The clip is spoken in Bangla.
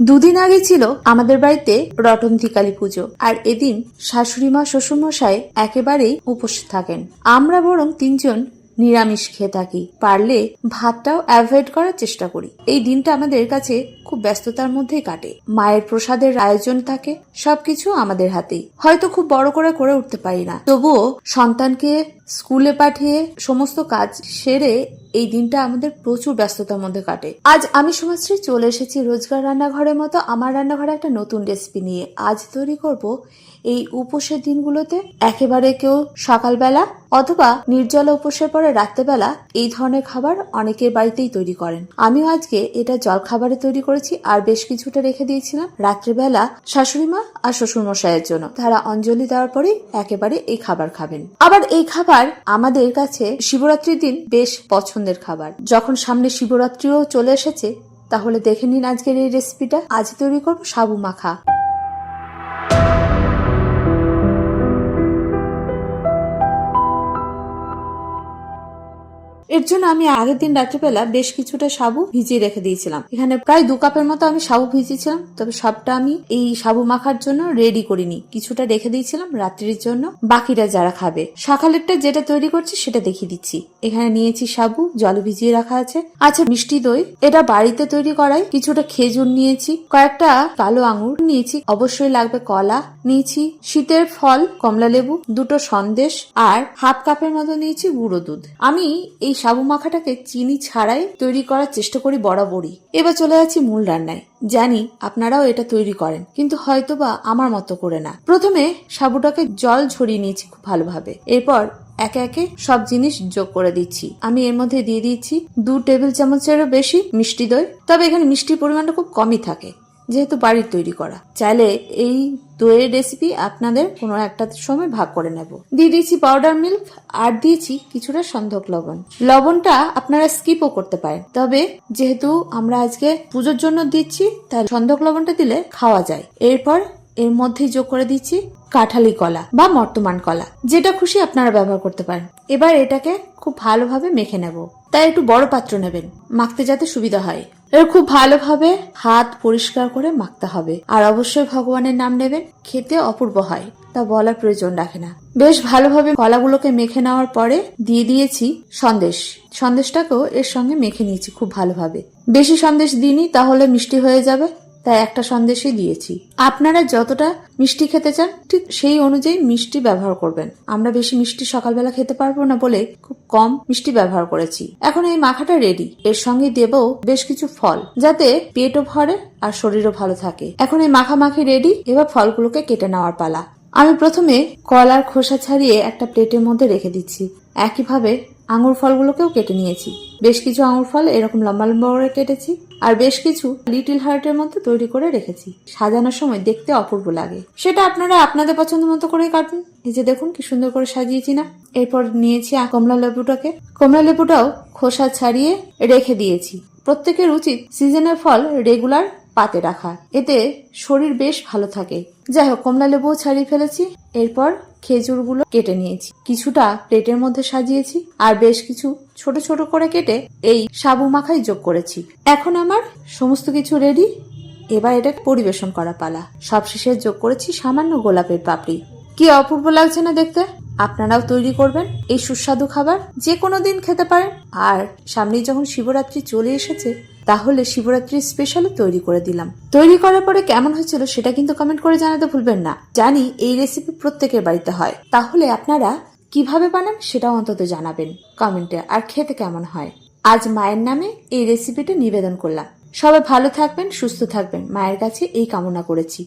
দুদিন আগে ছিল আমাদের বাড়িতে রটন্তী কালী পুজো, আর এদিন শাশুড়ি মা, শ্বশুরমশাই একেবারেই উপোস থাকেন। আমরা বরং তিনজন নিরামিষ খেয়ে থাকি, পারলে ভাতটাও অ্যাভয়েড করার চেষ্টা করি। এই দিনটা আমাদের কাছে খুব ব্যস্ততার মধ্যেই কাটে। মায়ের প্রসাদের আয়োজন থাকে, সবকিছু আমাদের হাতেই। হয়তো খুব বড় করে করে উঠতে পারি না। তবুও সন্তানকে স্কুলে পাঠিয়ে সমস্ত কাজ সেরে এই দিনটা আমাদের প্রচুর ব্যস্ততার মধ্যে কাটে। আজ আমি সমাজশ্রী চলে এসেছি রোজগার রান্নাঘরের মতো আমার রান্নাঘরে একটা নতুন রেসিপি নিয়ে। আজ তৈরি করব এই উপোসের দিনগুলোতে একেবারে কেউ সকালবেলা অথবা নির্জলা উপোসের পরে রাত্রেবেলা এই ধরনের খাবার অনেকের বাড়িতেই তৈরি করেন। আমিও আজকে এটা জল খাবারে তৈরি করেছি আর বেশ কিছুটা রেখে দিয়েছিলাম রাত্রেবেলা শাশুড়ি মা আর শ্বশুর মশাইয়ের জন্য। তারা অঞ্জলি দেওয়ার পরেই একেবারে এই খাবার খাবেন। আবার এই খাবার আমাদের কাছে শিবরাত্রির দিন বেশ পছন্দের খাবার। যখন সামনে শিবরাত্রিও চলে এসেছে, তাহলে দেখে নিন আজকের এই রেসিপিটা আজ তৈরি করব সাবু মাখা। এর জন্য আমি আগের দিন রাত্রিবেলা বেশ কিছুটা সাবু ভিজিয়ে রেখে দিয়েছিলাম। এখানে প্রায় দু কাপের মতো আমি সাবু ভিজিয়েছিলাম, তবে সবটা আমি এই সাবু মাখার জন্য রেডি করিনি। কিছুটা রেখে দিয়েছিলাম রাত্রির জন্য। বাকিরা যারা খাবে, সকালেরটা যেটা তৈরি করছি সেটা দেখিয়ে দিচ্ছি। এখানে নিয়েছি সাবু, জলে ভিজিয়ে রাখা আছে। আছে মিষ্টি দই, এটা বাড়িতে তৈরি করাই। কিছুটা খেজুর নিয়েছি, কয়েকটা কালো আঙুর নিয়েছি, অবশ্যই লাগবে কলা নিয়েছি, শীতের ফল কমলা লেবু দুটো সন্দেশ, আর হাফ কাপের মতো নিয়েছি গুঁড়ো দুধ। আমি এই সাবু মাখাটাকে চিনি ছাড়াই তৈরি করার চেষ্টা করি বরাবরই। এবার চলে যাচ্ছি মূল রান্নায়। জানি আপনারাও এটা তৈরি করেন, কিন্তু হয়তোবা আমার মতো করে না। প্রথমে সাবুটাকে জল ঝরিয়ে নিয়েছি খুব ভালোভাবে। এরপর একে একে সব জিনিস যোগ করে দিচ্ছি। আমি এর মধ্যে দিয়ে দিচ্ছি দু টেবিল চামচেরও বেশি মিষ্টি দই। তবে এখানে মিষ্টির পরিমাণটা খুব কমই থাকে, যেহেতু বাড়ির তৈরি করা। চাইলে এই দইয়ের রেসিপি আপনাদের কোনো একটা সময় ভাগ করে নেব। দিয়ে দিয়েছি পাউডার মিল্ক আর দিয়েছি কিছুটা সন্ধক লবণ। লবণটা আপনারা স্কিপও করতে পারেন। তবে যেহেতু আমরা আজকে পুজোর জন্য দিচ্ছি, তাই সন্ধক লবণটা দিলে খাওয়া যায়। এরপর এর মধ্যেই যোগ করে দিচ্ছি কাঁঠালি কলা বা মর্তমান কলা, যেটা খুশি আপনারা ব্যবহার করতে পারেন। এবার এটাকে খুব ভালোভাবে মেখে নেব। তাই একটু বড় পাত্র নেবেন, মাখতে যাতে সুবিধা হয়। এর খুব ভালোভাবে হাত পরিষ্কার করে মাখতে হবে। আর অবশ্যই ভগবানের নাম নেবেন, খেতে অপূর্ব হয়, তা বলার প্রয়োজন রাখে না। বেশ ভালোভাবে কলাগুলোকে মেখে নেওয়ার পরে দিয়ে দিয়েছি সন্দেশ। সন্দেশটাকেও এর সঙ্গে মেখে নিয়েছি খুব ভালোভাবে। বেশি সন্দেশ দিইনি, তাহলে মিষ্টি হয়ে যাবে। তাই একটা সন্দেশই দিয়েছি। আপনারা যতটা মিষ্টি খেতে চান, ঠিক সেই অনুযায়ী মিষ্টি ব্যবহার করবেন। আমরা বেশি মিষ্টি সকালবেলা খেতে পারব না বলে খুব কম মিষ্টি ব্যবহার করেছি। এখন এই মাখাটা রেডি এর সঙ্গে দেব বেশ কিছু ফল, যাতে পেটও ভরে আর শরীরও ভালো থাকে। এখন এই মাখামাখি রেডি এবার ফলগুলোকে কেটে নেওয়ার পালা। আমি প্রথমে কলার খোসা ছাড়িয়ে একটা প্লেটের মধ্যে রেখে দিচ্ছি। একইভাবে আঙুর ফলগুলোকেও কেটে নিয়েছি। বেশ কিছু আঙুর ফল এরকম লম্বা লম্বা করে কেটেছি আর বেশ কিছু লিটিল হার্টের মধ্যে তৈরি করে রেখেছি। সাজানোর সময় দেখতে অপূর্ব লাগে। সেটা আপনারা আপনাদের পছন্দ মতো করে কাটুন। এই যে দেখুন কি সুন্দর করে সাজিয়েছি না? এরপর নিয়েছি কমলা লেবুটাকে। কমলা লেবুটাও খোসা ছাড়িয়ে রেখে দিয়েছি। প্রত্যেকের উচিত সিজনের ফল রেগুলার পাতে রাখা। এতে শরীর বেশ ভালো থাকে। যাই হোক, কমলা ছাড়িয়ে ফেলেছি। এরপর খেজুরগুলো কেটে নিয়েছি। কিছুটা প্লেটের মধ্যে সাজিয়েছি আর বেশ কিছু ছোট ছোট করে কেটে এই সাবু মাখাই যোগ করেছি। এখন আমার সমস্ত কিছু রেডি এবার এটা পরিবেশন করা পালা। সবশেষে যোগ করেছি সামান্য গোলাপের পাপড়ি। কি অপূর্ব লাগছে না দেখতে? আপনারাও তৈরি করবেন। এই সুস্বাদু খাবার যে কোনো দিন খেতে পারেন। আর সামনেই যখন শিবরাত্রি চলে এসেছে তাহলে শিবরাত্রির স্পেশালও তৈরি করে দিলাম। তৈরি করার পরে কেমন হয়েছিল সেটা কিন্তু কমেন্ট করে জানাতে ভুলবেন না। জানি এই রেসিপি প্রত্যেকের বাড়িতে হয়। তাহলে আপনারা কীভাবে বানান সেটাও অন্তত জানাবেন কমেন্টে। আর খেতে কেমন হয়? আজ মায়ের নামে এই রেসিপিটা নিবেদন করলাম। সবাই ভালো থাকবেন, সুস্থ থাকবেন। মায়ের কাছে এই কামনা করেছি।